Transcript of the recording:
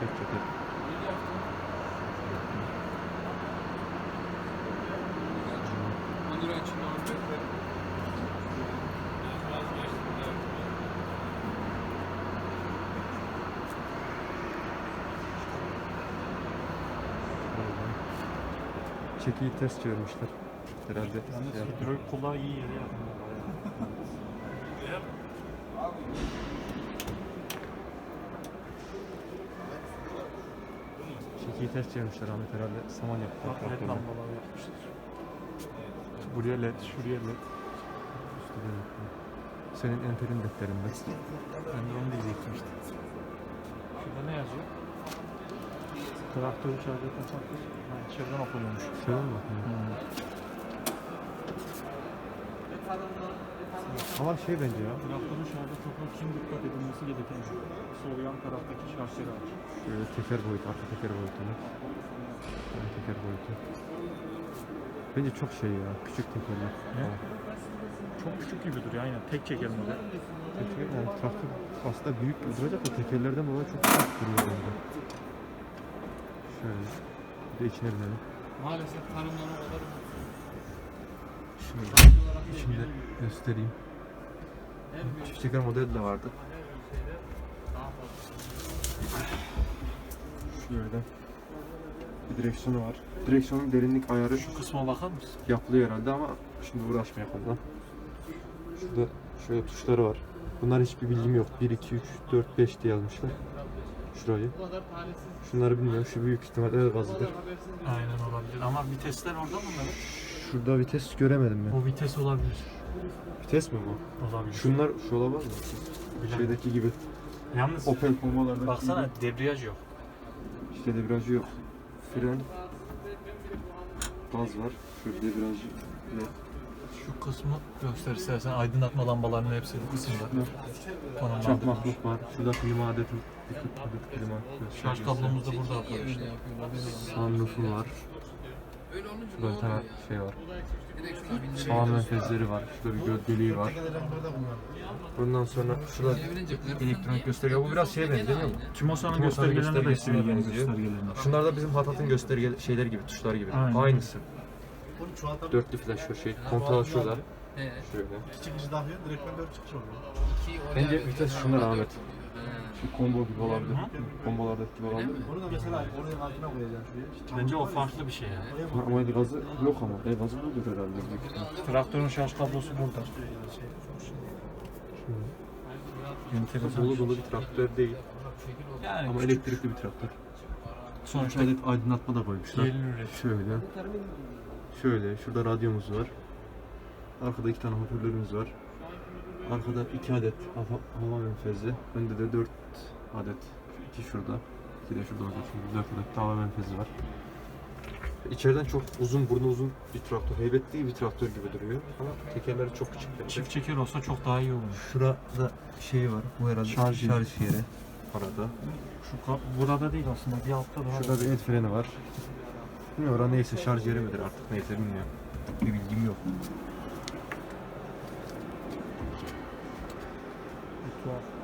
Tek ceket. Çekiyi ters çevirmişler. Herhalde. Yalnız şey hidrolik kulağı iyi yere yapıyor. Çekiyi ters çevirmişler Ahmet herhalde. Saman yaptı. Bak led lambalar yapmışlar. Buraya led, şuraya led. Üstü de yok. Senin enterin defterinde. Ben de onu diyecektim işte. Şurada ne yazıyor? Traktörü şarj etme takır. Ha, içeriden okunuyormuş. Şöyle mi bakayım? Ama şey bence ya. Traktörün şarj etmek için dikkat edilmesi gereken şey. Sol yan taraftaki şarj yeri aç. Şöyle teker boyutu, arka teker boyutu. Ön teker boyutu. Bence çok şey ya. Küçük tekerler. Ne? Çok küçük gibi duruyor aynen. Tek çeker model. Teker, yani traktör aslında büyük gibi duracak da tekerlerden dolayı çok küçük duruyor bence. Şöyle. Bir de içine binelim. Maalesef tarımdan o kadar Şöyle. İçini de göstereyim. Çift teker modeli de vardı. Şöyle. Bir direksiyonu var. Direksiyonun derinlik ayarı Şu kısma bakar mısın? yapılıyor herhalde ama şimdi uğraşmayalım ondan. Şurada şöyle tuşları var. Bunlar hiçbir bilgim yok. 1, 2, 3, 4, 5 diye yazmışlar. Şurayı. Şunları bilmiyorum. Şu büyük ihtimalle gazıdır. Aynen olabilir. Ama vitesler orada mı? Şurada vites göremedim ben. O vites olabilir. Vites mi bu? Olabilir. Şunlar şu olamaz mı? Bilemem. Şeydeki gibi. Yalnız Opel Combo'lardaki baksana gibi. debriyaj yok. İşte debriyajı yok. Fren, gaz var. Şöyle debriyajı yok. Şu kısmı göster istersen aydınlatma lambalarının hepsi bu kısımda. Çakmaklık var. Şurada klima adeti. Klima. Şarj kablomuz da burada şey arkadaşlar. Sunroof'u var. Şurada bir tane şey var. Hava menfezleri var. Şurada bir gölgeliği var. Bundan sonra şurada elektronik gösterge. Bu biraz şeye benziyor değil mi? Timosan'ın Timosan'ın göstergelerine de göstergesine benziyor. benziyor. göstergelerine. Şunlar da bizim Hatat'ın gösterge şeyler gibi, tuşlar gibi. Aynen. Aynısı. Dörtlü flash şey. Kontrol şurada. He. Şöyle. İki çıkışı takıyor, direktmen dört çıkış oluyor. İki oraya Bence bir vites oraya Ahmet. He. Şu combo gibi olabilir. Öyle mi? olabilir. Onu da mesela oraya altına koyacaksın şuraya. Bence o farklı bir şey ya. Oraya Ama- el gazı yok ama. El gazı budur herhalde. büyük ihtimal. Traktörün şarj kablosu burada. Şöyle. Enteresan. Dolu dolu bir traktör değil. Yani Ama küçük. elektrikli bir traktör. Sonuçta adet aydınlatma da koymuşlar. üretim. Şöyle. Şöyle. Şurada radyomuz var. Arkada iki tane hoparlörümüz var. Arkada iki adet hava, menfezi. Önde de dört adet. İki şurada. İki de şurada olacak. Şimdi dört adet de hava menfezi var. İçeriden çok uzun, burnu uzun bir traktör. Heybetli bir traktör gibi duruyor. Ama tekerleri çok küçük. bence. Çift çeker olsa çok daha iyi olur. Şurada şey var. Bu herhalde Şarj yeri. şarj yeri. Arada. Şu burada değil aslında bir altta daha. Şurada bir el freni var. Bilmiyorum orada neyse şarj yeri midir artık neyse bilmiyorum. Bir bilgim yok. Bir tuhaf.